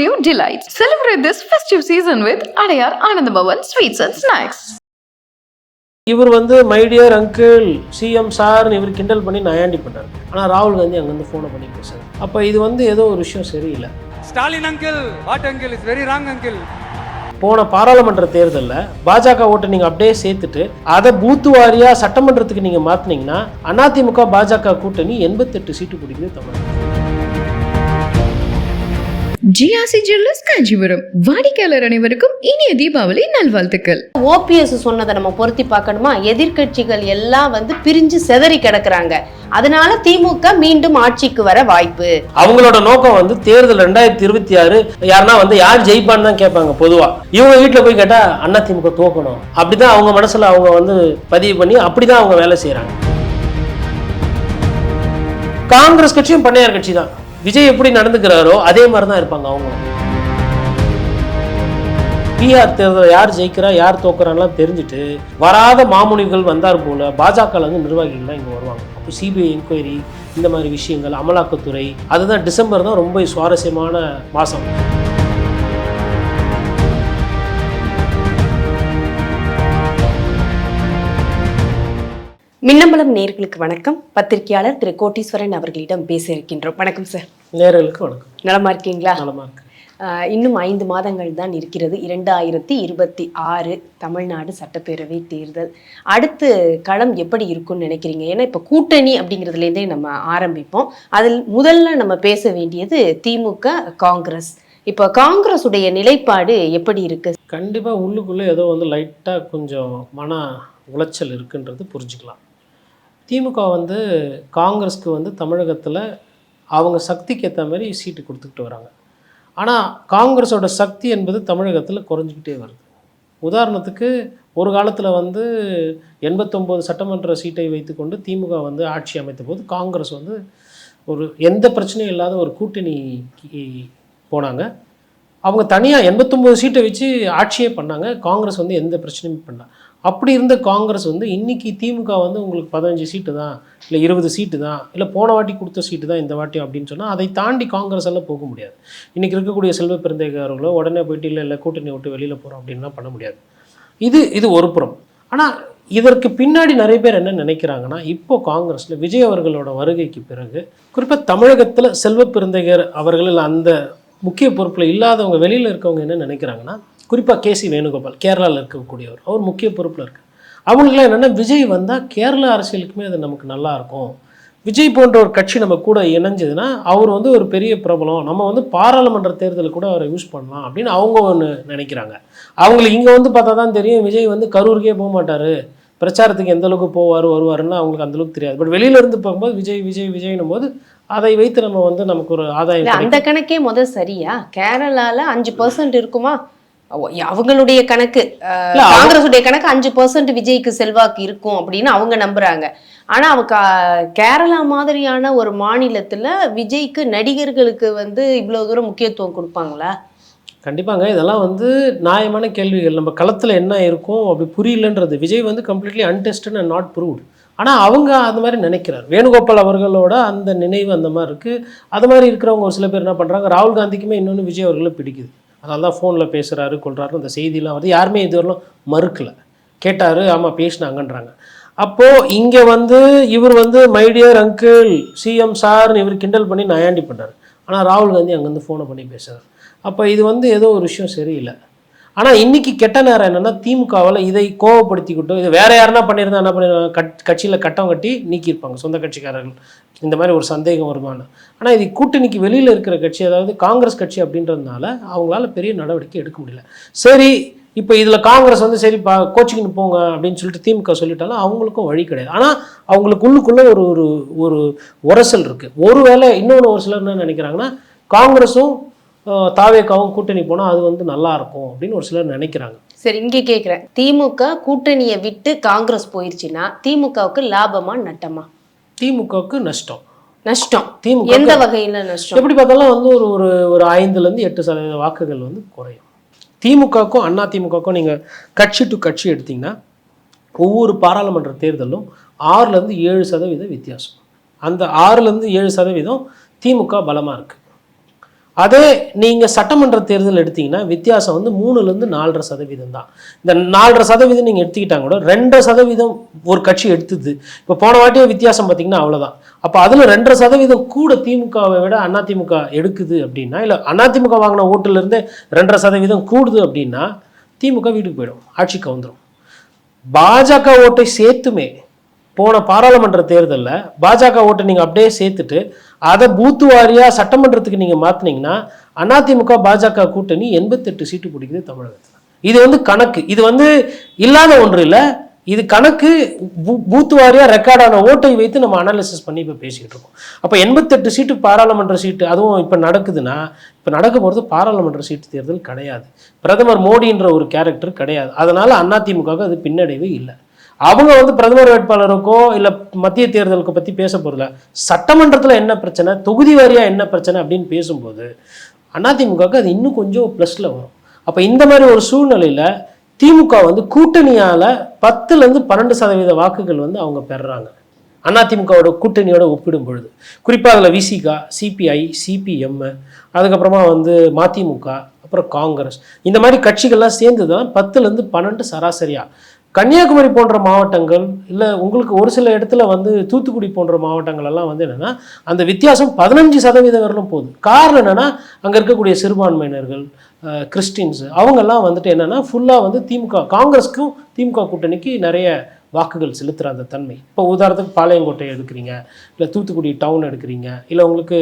festive delights. Celebrate this festive season with Adayar Anandabhavan Sweets and Snacks. இவர் வந்து my dear uncle CM சார்னு இவர் கிண்டல் பண்ணி நயாண்டி பண்ணார் ஆனால் ராகுல் காந்தி அங்கேருந்து ஃபோனை பண்ணி பேசுறாரு அப்போ இது வந்து ஏதோ ஒரு விஷயம் சரியில்லை. Stalin uncle what uncle is very wrong uncle போன பாராளுமன்ற தேர்தலில் பாஜக ஓட்டை நீங்கள் அப்படியே சேர்த்துட்டு அதை பூத்து வாரியாக சட்டமன்றத்துக்கு நீங்கள் மாற்றினீங்கன்னா அதிமுக பாஜக கூட்டணி எண்பத்தெட்டு சீட்டு பிடிக்குது தமிழகம் GRC Jewelers காஞ்சிபுரம் வாடிக்கையாளர் அனைவருக்கும் இனிய தீபாவளி நல்வாழ்த்துக்கள். ஓபிஎஸ் சொன்னதை நம்ம பொருத்தி பார்க்கணுமா? எதிர்க்கட்சிகள் எல்லாம் வந்து பிரிஞ்சு செதறி கிடக்குறாங்க. அதனால திமுக மீண்டும் ஆட்சிக்கு வர வாய்ப்பு. அவங்களோட நோக்கம் வந்து தேர்தல் ரெண்டாயிரத்தி இருபத்தி ஆறு யாருன்னா வந்து யார் ஜெயிப்பான்னு தான் கேட்பாங்க பொதுவா. இவங்க வீட்டில் போய் கேட்டா அண்ணா திமுக தோக்கணும். அப்படிதான் அவங்க மனசுல அவங்க வந்து பதிவு பண்ணி அப்படிதான் அவங்க வேலை செய்றாங்க. காங்கிரஸ் கட்சியும் பண்ணையார் கட்சி தான். விஜய் எப்படி நடந்துக்கிறாரோ அதே மாதிரி தான் இருப்பாங்க அவங்க. பீகார் தேர்தல் யார் ஜெயிக்கிறா யார் தோக்குறான்லாம் தெரிஞ்சுட்டு வராத மாமுனிகள் வந்தார் போல பாஜக வந்து நிர்வாகிகள் தான் இங்கே வருவாங்க. அப்போ சிபிஐ என்கொயரி இந்த மாதிரி விஷயங்கள் அமலாக்கத்துறை அதுதான் டிசம்பர் தான் ரொம்ப சுவாரஸ்யமான மாதம் மின்னம்பலம் நேர்களுக்கு வணக்கம். பத்திரிகையாளர் திரு கோட்டீஸ்வரன் அவர்களிடம் பேச இருக்கின்றோம். வணக்கம் சார் நேர்களுக்கு வணக்கம். நலமா இருக்கீங்களா? நலமா இன்னும் ஐந்து மாதங்கள் தான் இருக்கிறது. இரண்டாயிரத்தி இருபத்தி ஆறு தமிழ்நாடு சட்டப்பேரவை தேர்தல். அடுத்து களம் எப்படி இருக்கும்னு நினைக்கிறீங்க? ஏன்னா இப்போ கூட்டணி அப்படிங்கிறதுலேருந்தே நம்ம ஆரம்பிப்போம். அதில் முதல்ல நம்ம பேச வேண்டியது திமுக காங்கிரஸ். இப்போ காங்கிரஸ் உடைய நிலைப்பாடு எப்படி இருக்கு? கண்டிப்பாக உள்ளுக்குள்ளே ஏதோ வந்து லைட்டாக கொஞ்சம் மன உளைச்சல் இருக்குன்றது புரிஞ்சுக்கலாம். திமுக வந்து காங்கிரஸ்க்கு வந்து தமிழகத்தில் அவங்க சக்திக்கு ஏற்ற மாதிரி சீட்டு கொடுத்துக்கிட்டு வராங்க. ஆனால் காங்கிரஸோட சக்தி என்பது தமிழகத்தில் குறைஞ்சிக்கிட்டே வருது. உதாரணத்துக்கு ஒரு காலத்தில் வந்து எண்பத்தொம்போது சட்டமன்ற சீட்டை வைத்துக்கொண்டு திமுக வந்து ஆட்சி அமைத்த போது காங்கிரஸ் வந்து ஒரு எந்த பிரச்சனையும் இல்லாத ஒரு கூட்டணிக்கு போனாங்க. அவங்க தனியாக எண்பத்தொம்போது சீட்டை வச்சு ஆட்சியே பண்ணாங்க. காங்கிரஸ் வந்து எந்த பிரச்சனையும் பண்ணல. அப்படி இருந்த காங்கிரஸ் வந்து இன்றைக்கி திமுக வந்து உங்களுக்கு பதினஞ்சு சீட்டு தான் இல்லை இருபது சீட்டு தான் இல்லை போன வாட்டி கொடுத்த சீட்டு தான் இந்த வாட்டி அப்படின்னு சொன்னால் அதை தாண்டி காங்கிரஸ் எல்லாம் போக முடியாது. இன்றைக்கி இருக்கக்கூடிய செல்வ பெருந்தேகாரர்களோ உடனே போயிட்டு இல்லை இல்லை கூட்டணி விட்டு வெளியில் போகிறோம் அப்படின்லாம் பண்ண முடியாது. இது இது ஒரு புறம். ஆனால் இதற்கு பின்னாடி நிறைய பேர் என்ன நினைக்கிறாங்கன்னா இப்போ காங்கிரஸில் விஜய் அவர்களோட வருகைக்கு பிறகு குறிப்பாக தமிழகத்தில் செல்வ பெருந்தகையர் அவர்கள் அந்த முக்கிய பொறுப்பில் இல்லாதவங்க வெளியில் இருக்கவங்க என்ன நினைக்கிறாங்கன்னா குறிப்பாக கேசி வேணுகோபால் கேரளாவில் இருக்கக்கூடியவர் அவர் முக்கிய பொறுப்பில் இருக்கு அவங்களுக்குலாம் என்னென்னா விஜய் வந்தால் கேரளா அரசியலுக்குமே அது நமக்கு நல்லா இருக்கும். விஜய் போன்ற ஒரு கட்சி நம்ம கூட இணைஞ்சதுன்னா அவர் வந்து ஒரு பெரிய பிரபலம். நம்ம வந்து பாராளுமன்ற தேர்தலில் கூட அவரை யூஸ் பண்ணலாம் அப்படின்னு அவங்க ஒன்று நினைக்கிறாங்க. அவங்களுக்கு இங்கே வந்து பார்த்தா தான் தெரியும் விஜய் வந்து கரூருக்கே போக மாட்டார் பிரச்சாரத்துக்கு எந்த அளவுக்கு போவார் வருவாருன்னு அவங்களுக்கு அந்த அளவுக்கு தெரியாது. பட் வெளியில இருந்து பார்க்கும்போது விஜய் விஜய் விஜய்னும் போது அதை வைத்து நம்ம வந்து நமக்கு ஒரு ஆதாயம் அந்த கணக்கே முதல் சரியா? கேரளால அஞ்சு பர்சன்ட் இருக்குமா? அவ- அவங்களுடைய கணக்கு காங்கிரஸுடைய கணக்கு அஞ்சு பர்சன்ட் விஜய்க்கு செல்வாக்கு இருக்கும் அப்படின்னு அவங்க நம்புறாங்க. ஆனா அவ கா- கேரளா மாதிரியான ஒரு மாநிலத்துல விஜய்க்கு நடிகர்களுக்கு வந்து இவ்வளவு தூரம் முக்கியத்துவம் கொடுப்பாங்களா? கண்டிப்பாங்க. இதெல்லாம் வந்து நியாயமான கேள்விகள். நம்ம களத்தில் என்ன இருக்கும் அப்படி புரியலன்றது. விஜய் வந்து completely untested and not proved ஆனால் அவங்க அந்த மாதிரி நினைக்கிறார். வேணுகோபால் அவர்களோட அந்த நினைவு அந்த மாதிரி இருக்குது அது மாதிரி இருக்கிறவங்க ஒரு சில பேர் என்ன பண்ணுறாங்க ராகுல் காந்திக்குமே இன்னொன்று விஜய் அவர்களை பிடிக்குது. அதனால தான் ஃபோனில் பேசுகிறாரு கொள்கிறாரு அந்த செய்தியெலாம் வந்து யாருமே இதுவரையிலும் மறுக்கலை. கேட்டார் ஆமாம் பேசினாங்கன்றாங்க. அப்போது இங்கே வந்து இவர் வந்து மைடியர் அங்கிள் சிஎம் சார்னு இவர் கிண்டல் பண்ணி நயாண்டி பண்ணார் ஆனால் ராகுல் காந்தி அங்கேருந்து ஃபோனை பண்ணி பேசுகிறார் அப்போ இது வந்து ஏதோ ஒரு விஷயம் சரியில்லை. ஆனால் இன்னைக்கு கெட்ட நேரம் என்னென்னா திமுகவில் இதை கோவப்படுத்திக்கிட்டோம் இது வேறு யாருன்னா பண்ணியிருந்தா என்ன பண்ணிருவாங்க? கட் கட்சியில் கட்டம் கட்டி நீக்கியிருப்பாங்க சொந்த கட்சிக்காரர்கள். இந்த மாதிரி ஒரு சந்தேகம் வருமானு ஆனால் இது கூட்டணிக்கு வெளியில் இருக்கிற கட்சி அதாவது காங்கிரஸ் கட்சி அப்படின்றதுனால அவங்களால பெரிய நடவடிக்கை எடுக்க முடியல. சரி இப்போ இதில் காங்கிரஸ் வந்து சரி பா கோச்சிங்னு போங்க அப்படின்னு சொல்லிட்டு திமுக சொல்லிட்டாலும் அவங்களுக்கும் வழி கிடையாது. ஆனால் அவங்களுக்கு உள்ளுக்குள்ளே ஒரு ஒரு ஒரு உரசல் இருக்குது ஒருவேளை இன்னொன்று ஒரு சிலர் என்ன நினைக்கிறாங்கன்னா காங்கிரஸும் தாவேக்காவும் கூட்டணி போனால் அது வந்து நல்லா இருக்கும் அப்படின்னு ஒரு சிலர் நினைக்கிறாங்க. சரி இங்க கேக்குறேன். திமுக கூட்டணியை விட்டு காங்கிரஸ் போயிருச்சுன்னா திமுகவுக்கு லாபமா நட்டமா? திமுகவுக்கு நஷ்டம். நஷ்டம். திமுக எந்த வகையில நஷ்டம்? எப்படி பார்த்தாலும் வந்து ஒரு ஒரு ஒரு ஐந்துலேருந்து எட்டு சதவீத வாக்குகள் வந்து குறையும். திமுகவுக்கும் அண்ணா திமுகவுக்கும் நீங்கள் கட்சி டு கட்சி எடுத்தீங்கன்னா ஒவ்வொரு பாராளுமன்ற தேர்தலும் ஆறுலேருந்து ஏழு சதவீத வித்தியாசம். அந்த ஆறுலேருந்து ஏழு சதவீதம் திமுக பலமாக இருக்குது அதே நீங்கள் சட்டமன்ற தேர்தல் எடுத்தீங்கன்னா வித்தியாசம் வந்து மூணுலேருந்து நாலரை சதவீதம் தான். இந்த நாலரை சதவீதம் நீங்கள் எடுத்துக்கிட்டாங்க கூட ரெண்டரை சதவீதம் ஒரு கட்சி எடுத்துது. இப்போ போன வாட்டியே வித்தியாசம் பார்த்தீங்கன்னா அவ்வளோதான் அப்போ அதில் ரெண்டரை சதவீதம் கூட திமுகவை விட அதிமுக எடுக்குது அப்படின்னா இல்லை அதிமுக வாங்கின ஓட்டுலேருந்தே ரெண்டரை சதவீதம் கூடுது அப்படின்னா திமுக வீட்டுக்கு போயிடும். ஆட்சி கவுந்துரும் பாஜக ஓட்டை சேர்த்துமே போன பாராளுமன்ற தேர்தலில் பாஜக ஓட்டை நீங்கள் அப்படியே சேர்த்துட்டு அதை பூத்து வாரியாக சட்டமன்றத்துக்கு நீங்கள் மாற்றினீங்கன்னா அதிமுக பாஜக கூட்டணி எண்பத்தெட்டு சீட்டு பிடிக்குது தமிழகத்தில். இது வந்து கணக்கு. இது வந்து இல்லாத ஒன்று இல்லை. இது கணக்கு பூ- பூத்து வாரியாக ரெக்கார்டான ஓட்டை வைத்து நம்ம அனாலிசிஸ் பண்ணி இப்போ பேசிக்கிட்டு இருக்கோம். அப்போ எண்பத்தெட்டு சீட்டு பாராளுமன்ற சீட்டு அதுவும் இப்போ நடக்குதுன்னா இப்போ நடக்க போகிறது பாராளுமன்ற சீட்டு தேர்தல் கிடையாது. பிரதமர் மோடின்ற ஒரு கேரக்டர் கிடையாது. அதனால் அதிமுகவுக்கு அது பின்னடைவு இல்லை. அவங்க வந்து பிரதமர் வேட்பாளருக்கோ இல்லை மத்திய தேர்தலுக்கு பற்றி பேச போகிறதில்ல சட்டமன்றத்தில் என்ன பிரச்சனை? தொகுதி வாரியாக என்ன பிரச்சனை அப்படின்னு பேசும்போது அதிமுகவுக்கு அது இன்னும் கொஞ்சம் ப்ளஸில் வரும். அப்போ இந்த மாதிரி ஒரு சூழ்நிலையில் திமுக வந்து கூட்டணியால் பத்துலேருந்து பன்னெண்டு சதவீத வாக்குகள் வந்து அவங்க பெறுறாங்க அதிமுகவோட கூட்டணியோட ஒப்பிடும் பொழுது. குறிப்பாக அதில் விசிகா சிபிஐ சிபிஎம் அதுக்கப்புறமா வந்து மதிமுக அப்புறம் காங்கிரஸ். இந்த மாதிரி கட்சிகள்லாம் சேர்ந்து தான் பத்துலேருந்து பன்னெண்டு சராசரியாக கன்னியாகுமரி போன்ற மாவட்டங்கள் இல்லை உங்களுக்கு ஒரு சில இடத்துல வந்து தூத்துக்குடி போன்ற மாவட்டங்கள் எல்லாம் வந்து என்னென்னா அந்த வித்தியாசம் பதினஞ்சு சதவீதம் வரலும் போகுது. காரணம் என்னென்னா அங்கே இருக்கக்கூடிய சிறுபான்மையினர்கள் கிறிஸ்டின்ஸு கிறிஸ்டின்ஸ் அவங்கெல்லாம் வந்துட்டு என்னென்னா ஃபுல்லாக வந்து திமுக காங்கிரஸ்க்கும் திமுக கூட்டணிக்கு நிறைய வாக்குகள் செலுத்துகிற அந்த தன்மை. இப்போ உதாரணத்துக்கு பாளையங்கோட்டை எடுக்கிறீங்க இல்லை தூத்துக்குடி டவுன் எடுக்கிறீங்க இல்லை உங்களுக்கு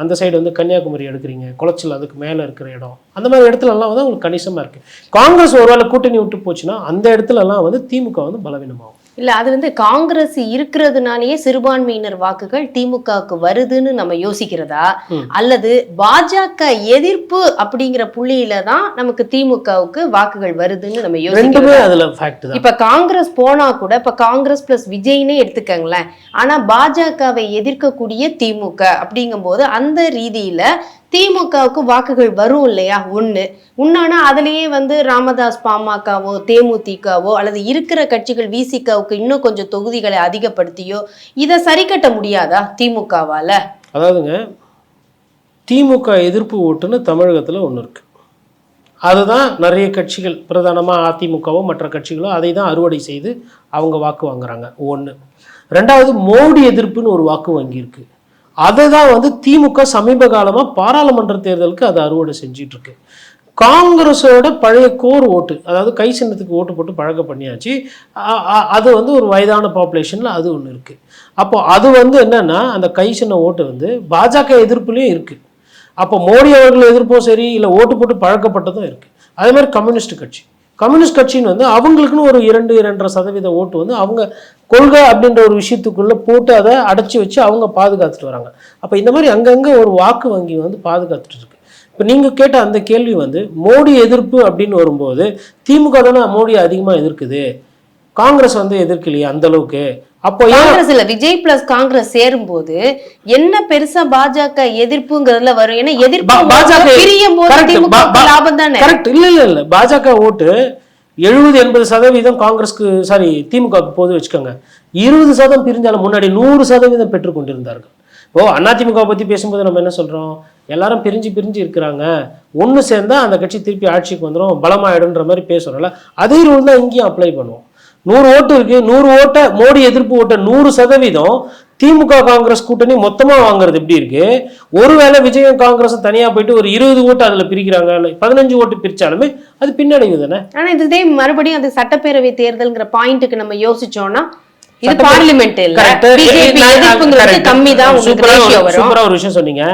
அந்த சைடு வந்து கன்னியாகுமரி எடுக்கிறீங்க குளச்சல் அதுக்கு மேலே இருக்கிற இடம். அந்த மாதிரி இடத்துலலாம் வந்து உங்களுக்கு கணிசமாக இருக்குது காங்கிரஸ் ஒருவேளை கூட்டணி விட்டு போச்சுன்னா அந்த இடத்துலலாம் வந்து திமுக வந்து பலவீனமாகும். இல்ல அது வந்து காங்கிரஸ் இருக்கிறதுனாலயே சிறுபான்மையினர் வாக்குகள் திமுகவுக்கு வருதுன்னு நம்ம யோசிக்கிறதா. அல்லது பாஜக எதிர்ப்பு அப்படிங்கிற புள்ளியில தான் நமக்கு திமுகவுக்கு வாக்குகள் வருதுன்னு நம்ம யோசிக்கிறோம் இப்ப காங்கிரஸ் போனா கூட இப்ப காங்கிரஸ் பிளஸ் விஜய்னே எடுத்துக்கங்களேன். ஆனா பாஜகவை எதிர்க்கக்கூடிய திமுக அப்படிங்கும்போது அந்த ரீதியில திமுகவுக்கு வாக்குகள் வரும் இல்லையா? ஒன்று உன்னானா அதுலேயே வந்து ராமதாஸ் பாமகவோ தேமுதிகவோ அல்லது இருக்கிற கட்சிகள் விசிகவுக்கு இன்னும் கொஞ்சம் தொகுதிகளை அதிகப்படுத்தியோ இதை சரி கட்ட முடியாதா திமுகவால? அதாவதுங்க திமுக எதிர்ப்பு ஓட்டுன்னு தமிழகத்தில் ஒன்று இருக்குது அதுதான் நிறைய கட்சிகள் பிரதானமாக அதிமுகவோ மற்ற கட்சிகளோ அதை தான் அறுவடை செய்து அவங்க வாக்கு வாங்குறாங்க. ஒன்று ரெண்டாவது மோடி எதிர்ப்புன்னு ஒரு வாக்கு வங்கி இருக்குது அதை தான் வந்து திமுக சமீப காலமாக பாராளுமன்ற தேர்தலுக்கு அதை அறுவடை செஞ்சிட்டு இருக்கு காங்கிரஸோட பழைய கோர் ஓட்டு அதாவது கை சின்னத்துக்கு ஓட்டு போட்டு பழக்க பண்ணியாச்சு. அது வந்து ஒரு வயதான பாப்புலேஷனில் அது ஒன்று இருக்குது அப்போ அது வந்து என்னன்னா அந்த கை சின்ன ஓட்டு வந்து பாஜக எதிர்ப்புலேயும் இருக்குது அப்போ மோடி அவர்கள் எதிர்ப்பும் சரி இல்லை ஓட்டு போட்டு பழக்கப்பட்டதும் இருக்குது அதே மாதிரி கம்யூனிஸ்ட் கட்சி. கம்யூனிஸ்ட் கட்சின்னு வந்து அவங்களுக்குன்னு ஒரு இரண்டு இரண்டரை சதவீத ஓட்டு வந்து அவங்க கொள்கை அப்படின்ற ஒரு விஷயத்துக்குள்ளே போட்டு அதை அடைச்சி வச்சு அவங்க பாதுகாத்துட்டு வராங்க. அப்போ இந்த மாதிரி அங்கங்கே ஒரு வாக்கு வங்கி வந்து பாதுகாத்துட்டு இருக்கு. இப்போ நீங்கள் கேட்ட அந்த கேள்வி வந்து மோடி எதிர்ப்பு அப்படின்னு வரும்போது திமுக தானே மோடி அதிகமாக எதிர்க்குது? காங்கிரஸ் வந்து எதிர்க்கலையே அந்த அளவுக்கு. அப்போ காங்கிரஸ் இல்ல விஜய் பிளஸ் காங்கிரஸ் சேரும்போது என்ன பெருசா பாஜக எதிர்ப்புங்கிறதுல வரும்? ஏன்னா எதிர்ப்பு பாஜக பிரியும் போது. திமுக லாபம் தானே? கரெக்ட் இல்ல இல்ல இல்ல. பாஜக ஓட்டு எழுபது எண்பது சதவீதம் காங்கிரஸ்க்கு சாரி திமுகவுக்கு போது வச்சுக்கோங்க. இருபது சதம் பிரிஞ்சாலும் முன்னாடி நூறு சதவீதம் பெற்றுக் கொண்டிருந்தார்கள். ஓ அதிமுக பத்தி பேசும்போது நம்ம என்ன சொல்றோம்? எல்லாரும் பிரிஞ்சு பிரிஞ்சு இருக்கிறாங்க. ஒன்று சேர்ந்தா அந்த கட்சி திருப்பி ஆட்சிக்கு வந்துடும் பலமாயிடுன்ற மாதிரி பேசுறோம்ல. அதே ரூல் தான் இங்கேயும் அப்ளை பண்ணுவோம். நூறு ஓட்டு இருக்கு. நூறு ஓட்டை மோடி எதிர்ப்பு ஓட்டை நூறு சதவீதம் திமுக காங்கிரஸ் கூட்டணி மொத்தமா வாங்குறது எப்படி இருக்கு. ஒருவேளை விஜயம் காங்கிரஸ் தனியா போயிட்டு ஒரு இருபது ஓட்டு அதுல பிரிக்கிறாங்க. பதினஞ்சு ஓட்டு பிரிச்சாலுமே அது பின்னடைவு தானே ஆனா இதுதே மறுபடியும் அது சட்டப்பேரவை தேர்தல்ங்கிற பாயிண்ட்டுக்கு நம்ம யோசிச்சோம்னா இது பார்லிமெண்ட் இல்ல. கம்மி தான் சூப்பரா ஒரு- விஷயம் சொன்னீங்க.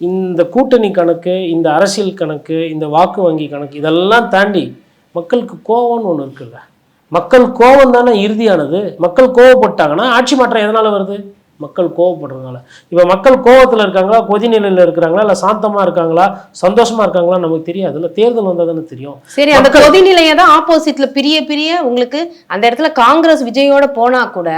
இந்த கூட்டணி கணக்கு இந்த அரசியல் கணக்கு இந்த வாக்கு வங்கி கணக்கு இதெல்லாம் தாண்டி மக்களுக்கு கோவம்னு ஒண்ணு இருக்குல்ல. மக்கள் கோவம் தானே இறுதியானது? மக்கள் கோவப்பட்டாங்கன்னா ஆட்சி மாற்றம் எதனால வருது? மக்கள் கோவப்படுறதுனால. இப்போ மக்கள் கோவத்துல இருக்காங்களா? கொதிநிலையில இருக்கிறாங்களா? இல்லை சாந்தமா இருக்காங்களா? சந்தோஷமா இருக்காங்களா நமக்கு தெரியாது. இல்லை தேர்தல் வந்தால் தானே தெரியும். சரி அந்த கொதிநிலையை தான் ஆப்போசிட்ல பிரிய பிரிய உங்களுக்கு அந்த இடத்துல காங்கிரஸ் விஜயோட போனா கூட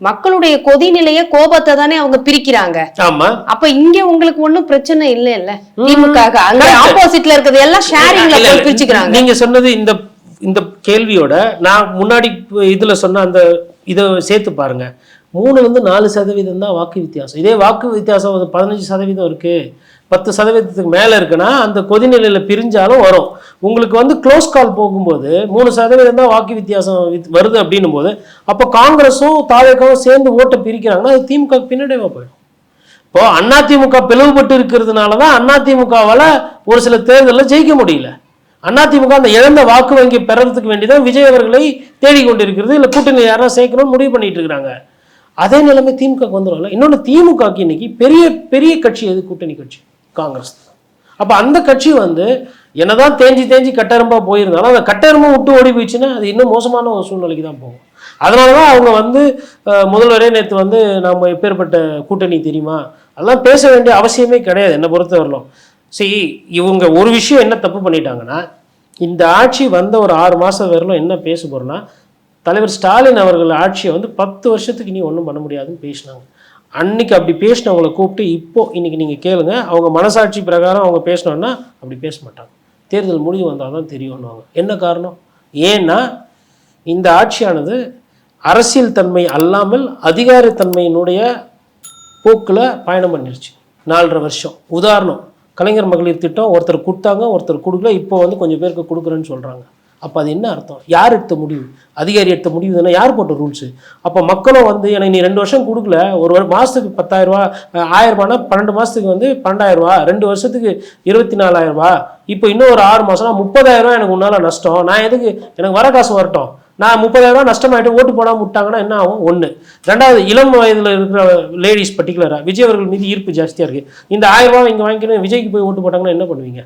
மக்களுடைய கொதிநிலைய கோபத்தை தானே அவங்க பிரிக்கிறாங்க. ஆமா. அப்ப இங்க உங்களுக்கு ஒண்ணும் பிரச்சனை இல்ல இல்ல திமுக அங்க. ஆப்போசிட்ல இருக்கிறது எல்லாம் ஷேரிங்ல. பிரிச்சுக்கிறாங்க. நீங்க சொன்னது இந்த இந்த கேள்வியோட நான் முன்னாடி இதில் சொன்ன அந்த இதை சேர்த்து பாருங்க. மூணுலேருந்து நாலு சதவீதம் தான் வாக்கு வித்தியாசம். இதே வாக்கு வித்தியாசம் வந்து பதினஞ்சு சதவீதம் இருக்கு. பத்து சதவீதத்துக்கு மேலே இருக்குன்னா அந்த கொதிநிலையில் பிரிஞ்சாலும் வரும். உங்களுக்கு வந்து க்ளோஸ் கால் போகும்போது மூணு சதவீதம் தான் வாக்கு வித்தியாசம் வித்- வருது அப்படின்னும் போது அப்போ காங்கிரஸும் தாவேக்காவும் சேர்ந்து ஓட்டை பிரிக்கிறாங்கன்னா அது திமுக பின்னடைவாக போயிடும். இப்போ அதிமுக பிளவுபட்டு இருக்கிறதுனால தான் அதிமுகவால் ஒரு சில தேர்தலில் ஜெயிக்க முடியல. அதிமுக அந்த இழந்த வாக்கு வங்கி பெறறதுக்கு வேண்டிதான் விஜய் அவர்களை தேடி கொண்டிருக்கிறது. இல்லை கூட்டணி யாராவது சேர்க்கணும்னு முடிவு பண்ணிட்டு இருக்கிறாங்க அதே நிலைமை திமுக வந்துடும்ல இன்னொன்று திமுகக்கு இன்னைக்கு பெரிய பெரிய கட்சி எது? கூட்டணி கட்சி. காங்கிரஸ் அப்போ அந்த கட்சி வந்து என்னதான் தேஞ்சி தேஞ்சி கட்டெரும்பா போயிருந்தாலும் அந்த கட்டெரும்பும் விட்டு ஓடி போயிடுச்சுன்னா அது இன்னும் மோசமான ஒரு சூழ்நிலைக்கு தான் போகும். அதனால தான் அவங்க வந்து முதல்வரே நேற்று வந்து நம்ம எப்பேற்பட்ட கூட்டணி தெரியுமா? அதெல்லாம் பேச வேண்டிய அவசியமே கிடையாது. என்னை பொறுத்தவரையிலும். சரி இவங்க ஒரு விஷயம் என்ன தப்பு பண்ணிட்டாங்கன்னா இந்த ஆட்சி வந்த ஒரு ஆறு மாதம் வரலும் என்ன பேச போகிறோன்னா தலைவர் ஸ்டாலின் அவர்கள் ஆட்சியை வந்து பத்து வருஷத்துக்கு நீ ஒன்றும் பண்ண முடியாதுன்னு பேசினாங்க. அன்னைக்கு அப்படி பேசினவங்களை கூப்பிட்டு இப்போ இன்றைக்கி நீங்கள் கேளுங்க அவங்க மனசாட்சி பிரகாரம் அவங்க பேசினோன்னா அப்படி பேச மாட்டாங்க. தேர்தல் முடிவு வந்தால் தான் தெரியும்னுவாங்க. என்ன காரணம்? ஏன்னா இந்த ஆட்சியானது அரசியல் தன்மை அல்லாமல் அதிகாரத்தன்மையினுடைய போக்கில் பயணம் பண்ணிருச்சு. நாலரை வருஷம். உதாரணம் கலைஞர் மகளிர் திட்டம் ஒருத்தர் கொடுத்தாங்க ஒருத்தர் கொடுக்கல இப்போ வந்து கொஞ்சம் பேருக்கு கொடுக்குறேன்னு சொல்கிறாங்க அப்போ அது என்ன அர்த்தம்? யார் எடுத்த முடிவு? அதிகாரி எடுத்த முடிவு தானே? யார் போட்ட ரூல்ஸு அப்போ மக்களும் வந்து எனக்கு நீ ரெண்டு வருஷம் கொடுக்கல ஒரு மாதத்துக்கு பத்தாயிரரூபா ஆயிரரூபானா பன்னெண்டு மாதத்துக்கு வந்து பன்னெண்டாயிரரூபா ரெண்டு வருஷத்துக்கு இருபத்தி நாலாயிரம் இப்போ இன்னும் ஒரு ஆறு மாதம்னா முப்பதாயிரரூபா எனக்கு உன்னால் நஷ்டம். நான் எதுக்கு? எனக்கு வர காசு வரட்டும். நான் முப்பதாயிரம் ரூபாய் நஷ்டமாயிட்டு ஓட்டு போடாம விட்டாங்கன்னா என்ன ஆகும்? ஒன்று ரெண்டாவது இளம் வயதில் இருக்கிற லேடிஸ் பர்டிகுலராக விஜய் அவர்கள் மீது ஈர்ப்பு ஜாஸ்தியாக இருக்குது இந்த ஆயிரம் ரூபா இங்கே வாங்கிக்கணும் விஜய்க்கு போய் ஓட்டு போட்டாங்கன்னா என்ன பண்ணுவீங்க?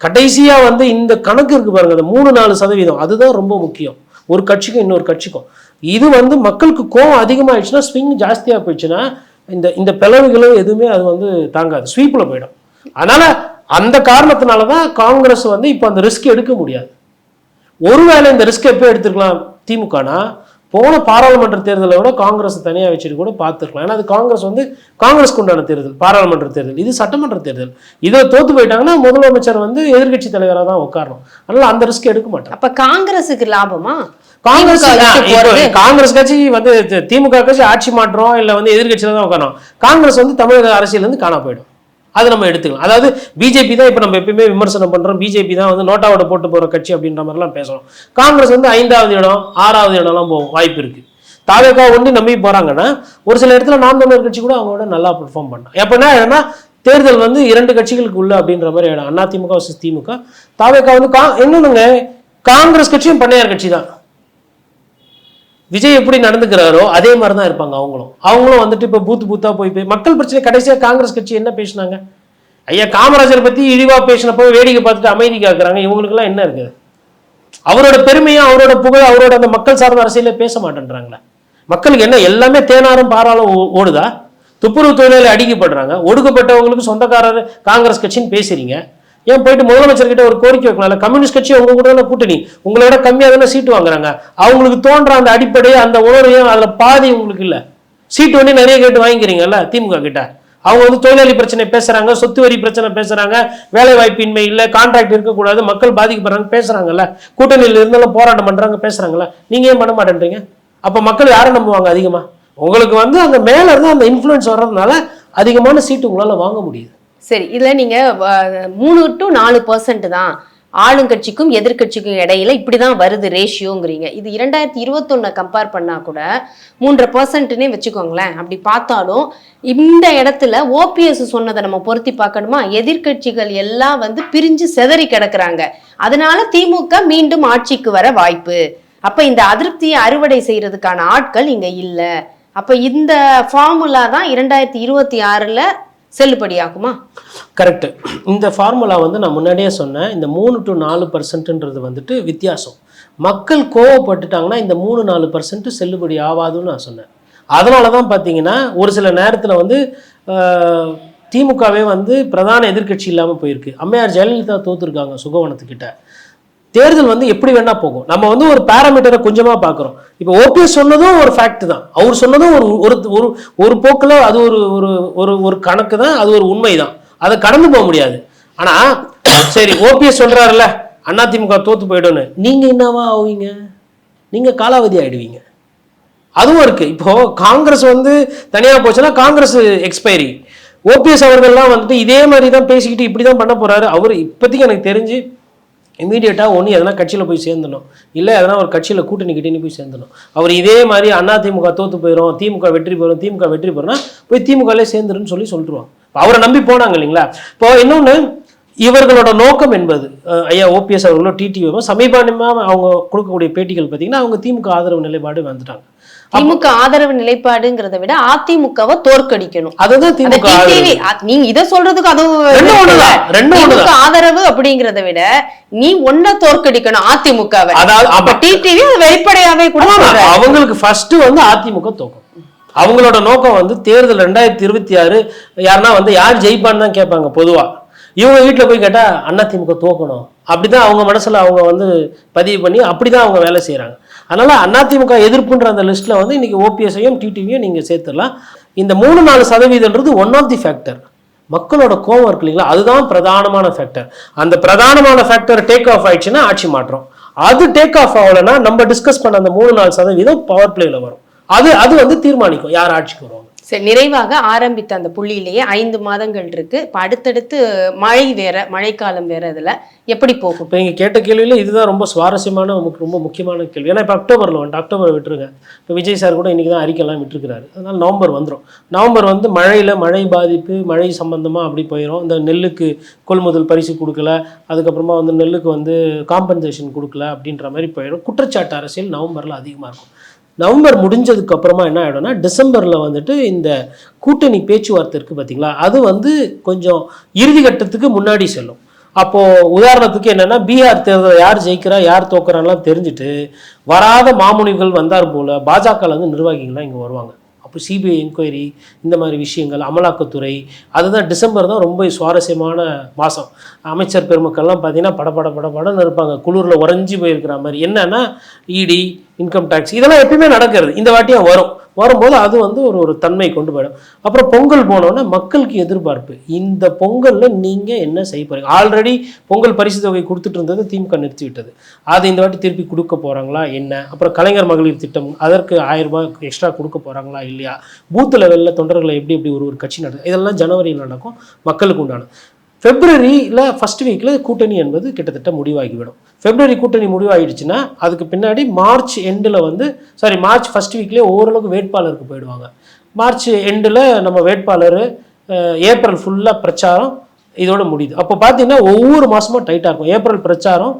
கடைசியாக வந்து இந்த கணக்கு இருக்கு பாருங்க அந்த மூணு நாலு சதவீதம். அதுதான் ரொம்ப முக்கியம். ஒரு கட்சிக்கும் இன்னொரு கட்சிக்கும். இது வந்து மக்களுக்கு கோவம் அதிகமாகிடுச்சுன்னா ஸ்விங் ஜாஸ்தியாக போயிடுச்சுன்னா இந்த இந்த பிளவுகளும் எதுவுமே அது வந்து தாங்காது. ஸ்வீப்பில் போயிடும். அதனால் அந்த காரணத்தினால தான் காங்கிரஸ் வந்து இப்போ அந்த ரிஸ்க் எடுக்க முடியாது. ஒருவேளை இந்த ரிஸ்க் எப்போ எடுத்துக்கலாம் திமுகனா போன பாராளுமன்ற தேர்தலை விட காங்கிரஸ் தனியாக வச்சுட்டு கூட பார்த்துருக்கலாம் ஏன்னா அது காங்கிரஸ் வந்து காங்கிரஸ்க்கு உண்டான தேர்தல் பாராளுமன்ற தேர்தல். இது சட்டமன்ற தேர்தல். இதை தோத்து போயிட்டாங்கன்னா முதலமைச்சர் வந்து எதிர்க்கட்சி தலைவராக தான் உட்காரணும். அதனால அந்த ரிஸ்க் எடுக்க மாட்டாங்க. அப்ப காங்கிரஸுக்கு லாபமா? காங்கிரஸ்? காங்கிரஸ் கட்சி வந்து திமுக கட்சி ஆட்சி மாற்றம் இல்ல வந்து எதிர்கட்சியில தான் உட்காரணும். காங்கிரஸ் வந்து தமிழக அரசியல் இருந்து காணா போயிடும். அது நம்ம எடுத்துக்கலாம். அதாவது பிஜேபி தான் இப்போ நம்ம எப்பயுமே விமர்சனம் பண்ணுறோம் பிஜேபி தான் வந்து நோட்டாவோட போட்டு போகிற கட்சி அப்படின்ற மாதிரிலாம் பேசுகிறோம் காங்கிரஸ் வந்து ஐந்தாவது இடம் ஆறாவது இடம்லாம் போகும். வாய்ப்பு இருக்குது தாவேக்கா ஒண்டி நம்பி போகிறாங்கன்னா ஒரு சில இடத்துல நாம் தமிழர் கட்சி கூட அவங்களோட நல்லா பெர்ஃபார்ம் பண்ணாங்க எப்படின்னா என்னன்னா தேர்தல் வந்து இரண்டு கட்சிகளுக்கு உள்ள அப்படின்ற மாதிரி இடம். அதிமுக வர்சஸ் திமுக. தாவேக்கா வந்து கா இன்னொன்னுங்க காங்கிரஸ் கட்சியும் பண்ணையார் கட்சி தான். விஜய் எப்படி நடந்துக்கிறாரோ அதே மாதிரி தான் இருப்பாங்க அவங்களும். அவங்களும் வந்துட்டு இப்போ பூத்து பூத்தா போய் போய் மக்கள் பிரச்சனை கடைசியாக காங்கிரஸ் கட்சி என்ன பேசினாங்க? ஐயா காமராஜர் பற்றி இழிவாக பேசினப்போ வேடிக்கை பார்த்துட்டு அமைதி காக்குறாங்க. இவங்களுக்குலாம் என்ன இருக்குது? அவரோட பெருமையும் அவரோட புகழ் அவரோட அந்த மக்கள் சார்ந்த அரசியல பேச மாட்டேன்றாங்களே. மக்களுக்கு என்ன எல்லாமே தேனாரும் பாராளும் ஓ- ஓடுதா? துப்புரவு தொழிலாளி அடிக்கப்படுறாங்க. ஒடுக்கப்பட்டவங்களுக்கு சொந்தக்காரர் காங்கிரஸ் கட்சின்னு பேசுறீங்க. ஏன் போயிட்டு முதலமைச்சர்கிட்ட ஒரு கோரிக்கை வைக்கலாம்ல கம்யூனிஸ்ட் கட்சி உங்க கூட தானே கூட்டணி. உங்களோட கம்மியாக தானே சீட்டு வாங்குறாங்க. அவங்களுக்கு தோன்ற அந்த அடிப்படையை அந்த உணர்வையும் அதில் பாதி உங்களுக்கு இல்லை. சீட்டு வந்து நிறைய கேட்டு வாங்கிக்கிறீங்கல்ல திமுக கிட்ட. அவங்க வந்து தொழிலாளி பிரச்சனை பேசுறாங்க சொத்து வரி பிரச்சனை பேசுறாங்க வேலை வாய்ப்பின்மை இல்லை கான்ட்ராக்ட் இருக்கக்கூடாது மக்கள் பாதிக்கப்படுறாங்க பேசுறாங்கல்ல. கூட்டணியில் இருந்தாலும் போராட்டம் பண்றாங்க பேசுறாங்கல்ல. நீங்க ஏன் பண்ண மாட்டேன்றீங்க? அப்ப மக்கள் யாரை நம்புவாங்க அதிகமா? உங்களுக்கு வந்து அந்த மேல இருந்து அந்த இன்ஃபுளுன்ஸ் வர்றதுனால அதிகமான சீட்டு உங்களால வாங்க முடியுது. சரி இதில் நீங்கள் மூணு டு நாலு பர்சன்ட் தான் ஆளுங்கட்சிக்கும் எதிர்க்கட்சிக்கும் இடையில இப்படி தான் வருது ரேஷியோங்கிறீங்க இது இரண்டாயிரத்தி இருபத்தொன்னை கம்பேர் பண்ணால் கூட மூன்றரை பர்சன்ட்னே வச்சுக்கோங்களேன். அப்படி பார்த்தாலும் இந்த இடத்துல ஓபிஎஸ் சொன்னதை நம்ம பொருத்தி பார்க்கணுமா? எதிர்க்கட்சிகள் எல்லாம் வந்து பிரிஞ்சு சிதறி கிடக்குறாங்க. அதனால திமுக மீண்டும் ஆட்சிக்கு வர வாய்ப்பு. அப்போ இந்த அதிருப்தியை அறுவடை செய்யறதுக்கான ஆட்கள் இங்கே இல்லை. அப்போ இந்த ஃபார்முலா தான் இரண்டாயிரத்தி இருபத்தி ஆறில் செல்லுபடியாகுமா? கரெக்டு இந்த ஃபார்முலா வந்து நான் முன்னாடியே சொன்னேன். இந்த மூணு டு நாலு பர்சன்ட்ன்றது வந்துட்டு வித்தியாசம். மக்கள் கோவப்பட்டுட்டாங்கன்னா இந்த மூணு நாலு பர்சன்ட் செல்லுபடி ஆகாதுன்னு நான் சொன்னேன். அதனால தான் பார்த்தீங்கன்னா ஒரு சில நேரத்தில் வந்து திமுகவே வந்து பிரதான எதிர்க்கட்சி இல்லாமல் போயிருக்கு. அம்மையார் ஜெயலலிதா தோத்துருக்காங்க சுகவனத்துக்கிட்ட. தேர்தல் வந்து எப்படி வேணா போகும். நம்ம வந்து ஒரு பேராமீட்டரை கொஞ்சமா பார்க்குறோம். இப்போ ஓபிஎஸ் சொன்னதும் ஒரு ஃபேக்ட் தான். அவர் சொன்னதும் ஒரு ஒரு ஒரு ஒரு போக்கில் அது ஒரு ஒரு ஒரு ஒரு கணக்கு தான் அது ஒரு உண்மை தான். அதை கடந்து போக முடியாது. ஆனா சரி ஓபிஎஸ் சொல்றாருல்ல அதிமுக தோத்து போயிடும்னு. நீங்க என்னவா ஆவீங்க? நீங்க காலாவதி ஆயிடுவீங்க. அதுவும் இருக்கு. இப்போ காங்கிரஸ் வந்து தனியா போச்சுன்னா காங்கிரஸ் எக்ஸ்பைரி ஓபிஎஸ் அவர்கள்லாம் வந்துட்டு இதே மாதிரி தான் பேசிக்கிட்டு இப்படி தான் பண்ண போறாரு. அவர் இப்போதைக்கு எனக்கு தெரிஞ்சு இமீடியட்டாக ஒன்று எதனா கட்சியில் போய் சேர்ந்தணும் இல்லை எதனா ஒரு கட்சியில் கூட்டணி கிட்டே போய் சேர்ந்தணும் அவர் இதே மாதிரி அண்ணா திமுக தோற்று போயிடும் திமுக வெற்றி பெறும் திமுக வெற்றி போயிடும்னா போய் திமுகலே சேர்ந்துருன்னு சொல்லி சொல்லிட்டுருவாங்க அவரை நம்பி போனாங்க இல்லைங்களா? இப்போ இன்னொன்று இவர்களோட நோக்கம் என்பது ஐயா ஓபிஎஸ் அவர்களோ டிடிஓ சமீபமாக அவங்க கொடுக்கக்கூடிய பேட்டிகள் பார்த்தீங்கன்னா அவங்க திமுக ஆதரவு நிலைப்பாடு வந்துட்டாங்க. திமுக ஆதரவு நிலைப்பாடுங்கிறத விட அதிமுகவை தோற்கடிக்கணும். அதுதான் திமுக நீங்க இத சொல்றதுக்கு அதுவும் திமுக. ஆதரவு அப்படிங்கறத விட நீ ஒன்ன தோற்கடிக்கணும் அதிமுகவை. அதாவது அப்ப டிடிவி வெளிப்படையாவே கூட. அவங்களுக்கு ஃபர்ஸ்ட் வந்து அதிமுக தோக்கும். அவங்களோட நோக்கம் வந்து தேர்தல் ரெண்டாயிரத்தி இருபத்தி ஆறு யாருன்னா வந்து யார் ஜெயிப்பான்னு தான் கேட்பாங்க பொதுவா. இவங்க வீட்டில் போய் கேட்டா அண்ணா திமுக தோக்கணும். அப்படிதான் அவங்க மனசுல அவங்க வந்து பதிவு பண்ணி அப்படிதான் அவங்க வேலை செய்றாங்க. அதனால் அதிமுக எதிர்ப்புன்ற அந்த லிஸ்ட்டில் வந்து இன்றைக்கி ஓபிஎஸ்ஐயும் டிடிவியும் நீங்கள் சேர்த்துடலாம். இந்த மூணு நாலு சதவீதம்ன்றது ஒன் ஆஃப் தி ஃபேக்டர் மக்களோட கோவம் இருக்கு இல்லைங்களா? அதுதான் பிரதானமான ஃபேக்டர் அந்த பிரதானமான ஃபேக்டர் டேக் ஆஃப் ஆயிடுச்சுன்னா ஆட்சி மாற்றம். அது டேக் ஆஃப் ஆகலைன்னா நம்ம டிஸ்கஸ் பண்ண அந்த மூணு நாலு சதவீதம் பவர் பிளேல வரும். அது அது வந்து தீர்மானிக்கும் யார் ஆட்சிக்கு வருவாங்க. சரி நிறைவாக ஆரம்பித்த அந்த புள்ளியிலேயே ஐந்து மாதங்கள் இருக்கு. இப்போ அடுத்தடுத்து மழை வேற மழைக்காலம் வேற இதில் எப்படி போகும்? இப்போ நீங்கள் கேட்ட கேள்வியில் இதுதான் ரொம்ப சுவாரஸ்யமான நமக்கு ரொம்ப முக்கியமான கேள்வி. ஏன்னா இப்போ அக்டோபரில் வந்துட்டு அக்டோபர் விட்டுருங்க. இப்போ விஜய் சார் கூட இன்றைக்கி தான் அறிக்கைலாம் விட்டுருக்கிறாரு. அதனால் நவம்பர் வந்துடும் நவம்பர் வந்து மழையில் மழை பாதிப்பு மழை சம்பந்தமாக அப்படி போயிடும் இந்த நெல்லுக்கு கொள்முதல் பரிசு கொடுக்கல. அதுக்கப்புறமா வந்து நெல்லுக்கு வந்து காம்பன்சேஷன் கொடுக்கல அப்படின்ற மாதிரி போயிடும் குற்றச்சாட்டு அரசியல் நவம்பரில் அதிகமாக இருக்கும். நவம்பர் முடிஞ்சதுக்கு அப்புறமா என்ன ஆகிடும்னா டிசம்பரில் வந்துட்டு இந்த கூட்டணி பேச்சுவார்த்தை இருக்குது பார்த்தீங்களா அது வந்து கொஞ்சம் இறுதி கட்டத்துக்கு முன்னாடி செல்லும். அப்போது உதாரணத்துக்கு என்னென்னா பீகார் தேர்தல் யார் ஜெயிக்கிறா யார் தோக்குறான்லாம் தெரிஞ்சுட்டு வராத மாமுனிகள் வந்தார் போல பாஜக வந்து நிர்வாகிகள்லாம் இங்கே வருவாங்க. அப்போ சிபிஐ என்கொயரி இந்த மாதிரி விஷயங்கள் அமலாக்கத்துறை அதுதான் டிசம்பர் தான் ரொம்ப சுவாரஸ்யமான மாதம் அமைச்சர் பெருமக்கள்லாம் பார்த்தீங்கன்னா படபட படபடன்னு இருப்பாங்க. குளிரில் உறைஞ்சி போயிருக்கிற மாதிரி. என்னென்னா இடி இன்கம் டேக்ஸ் இதெல்லாம் எப்பயுமே நடக்கிறது. இந்த வாட்டியும் வரும். வரும்போது அது வந்து ஒரு ஒரு தன்மை கொண்டு போயிடும். அப்புறம் பொங்கல் போனோன்னே மக்களுக்கு எதிர்பார்ப்பு. இந்த பொங்கலில் நீங்கள் என்ன செய்ய போகிறீங்க ஆல்ரெடி பொங்கல் பரிசு தொகை கொடுத்துட்டு இருந்தது திமுக நிறுத்தி விட்டது. அதை இந்த வாட்டி திருப்பி கொடுக்க போகிறாங்களா என்ன? அப்புறம் கலைஞர் மகளிர் திட்டம் அதற்கு ஆயிரம் ரூபாய் எக்ஸ்ட்ரா கொடுக்க போகிறாங்களா இல்லையா? பூத் லெவலில் தொண்டர்களை எப்படி எப்படி ஒரு ஒரு கட்சி நடக்கும் இதெல்லாம் ஜனவரியில் நடக்கும். மக்களுக்கு உண்டான பிப்ரவரியில் ஃபர்ஸ்ட் வீக்கில் கூட்டணி என்பது கிட்டத்தட்ட முடிவாகிவிடும். பிப்ரவரி கூட்டணி முடிவாகிடுச்சுன்னா அதுக்கு பின்னாடி மார்ச் எண்டில் வந்து சாரி மார்ச் ஃபர்ஸ்ட் வீக்லேயே ஓரளவுக்கு வேட்பாளருக்கு போயிடுவாங்க. மார்ச் எண்டில் நம்ம வேட்பாளர் ஏப்ரல் ஃபுல்லாக பிரச்சாரம் இதோட முடியுது. அப்போ பார்த்தீங்கன்னா ஒவ்வொரு மாதமும் டைட்டாக இருக்கும். ஏப்ரல் பிரச்சாரம்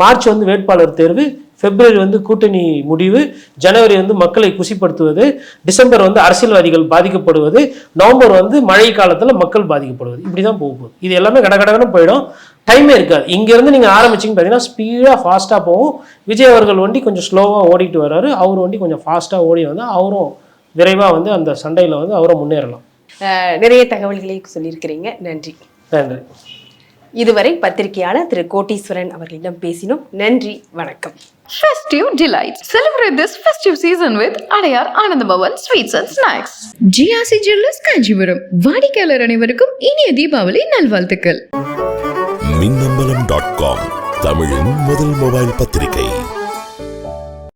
மார்ச் வந்து வேட்பாளர் தேர்வு பிப்ரவரி வந்து கூட்டணி முடிவு ஜனவரி வந்து மக்களை குசிப்படுத்துவது டிசம்பர் வந்து அரசியல்வாதிகள் பாதிக்கப்படுவது நவம்பர் வந்து மழை காலத்தில் மக்கள் பாதிக்கப்படுவது. இப்படி தான் போக போகுது. இது எல்லாமே கடகடன்னு போயிடும். டைமே இருக்காது. இங்கேருந்து நீங்கள் ஆரம்பிச்சிங்க பார்த்தீங்கன்னா ஸ்பீடாக ஃபாஸ்ட்டாக போகும். விஜய் அவர்கள் வண்டி கொஞ்சம் ஸ்லோவாக ஓடிட்டு வர்றாரு. அவர் வண்டி கொஞ்சம் ஃபாஸ்ட்டாக ஓடி வந்து அவரும் விரைவாக வந்து அந்த சண்டையில் வந்து அவரும் முன்னேறலாம். நிறைய தகவல்களை சொல்லியிருக்கிறீங்க. நன்றி. நன்றி. இதுவரை பத்திரிகையாளர் திரு கோட்டீஸ்வரன் அவர்களிடம் பேசினோம். நன்றி வணக்கம். Festive delights. Celebrate this festive season with Adayar Anandabhavan Sweets and Snacks. GRC jewellers Kanchipuram வாடிக்கையாளர் அனைவருக்கும் இனிய தீபாவளி நல்வாழ்த்துக்கள். மின்னம்பலம் டாட் காம் தமிழின் முதல் மொபைல் பத்திரிகை.